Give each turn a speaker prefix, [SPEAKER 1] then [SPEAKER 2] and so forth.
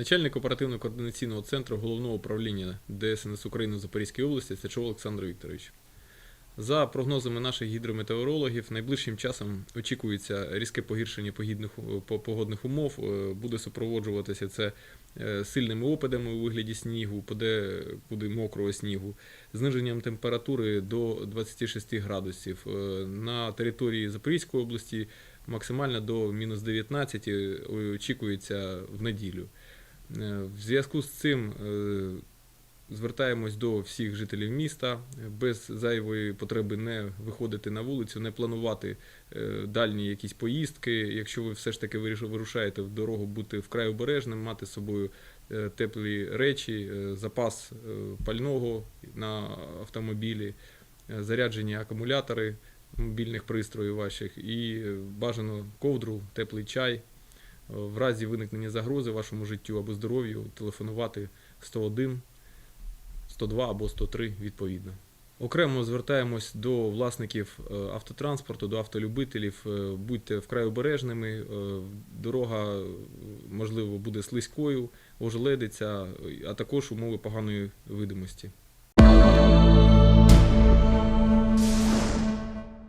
[SPEAKER 1] Начальник оперативно-координаційного центру головного управління ДСНС України в Запорізькій області Сячов Олександр Вікторович. За прогнозами наших гідрометеорологів, найближчим часом очікується різке погіршення погідних, погодних умов. Е, Буде супроводжуватися це е, сильними опадами у вигляді снігу, буде, буде мокрого снігу, зниженням температури до 26 градусів. Е, На території Запорізької області максимально до мінус 19 очікується в неділю. Е, В зв'язку з цим е, звертаємось до всіх жителів міста без зайвої потреби не виходити на вулицю, не планувати е, дальні якісь поїздки. Якщо ви все ж таки вирушаєте в дорогу, бути вкрай обережним, мати з собою теплі речі, запас пального на автомобілі, заряджені акумулятори мобільних пристроїв ваших і бажано ковдру, теплий чай. В разі виникнення загрози вашому життю або здоров'ю телефонувати 101, 102 або 103 відповідно. Окремо звертаємось до власників е, автотранспорту, до автолюбителів. Е, Будьте вкрай обережними. е, Дорога, можливо, буде слизькою, ожеледиться, а також умови поганої видимості.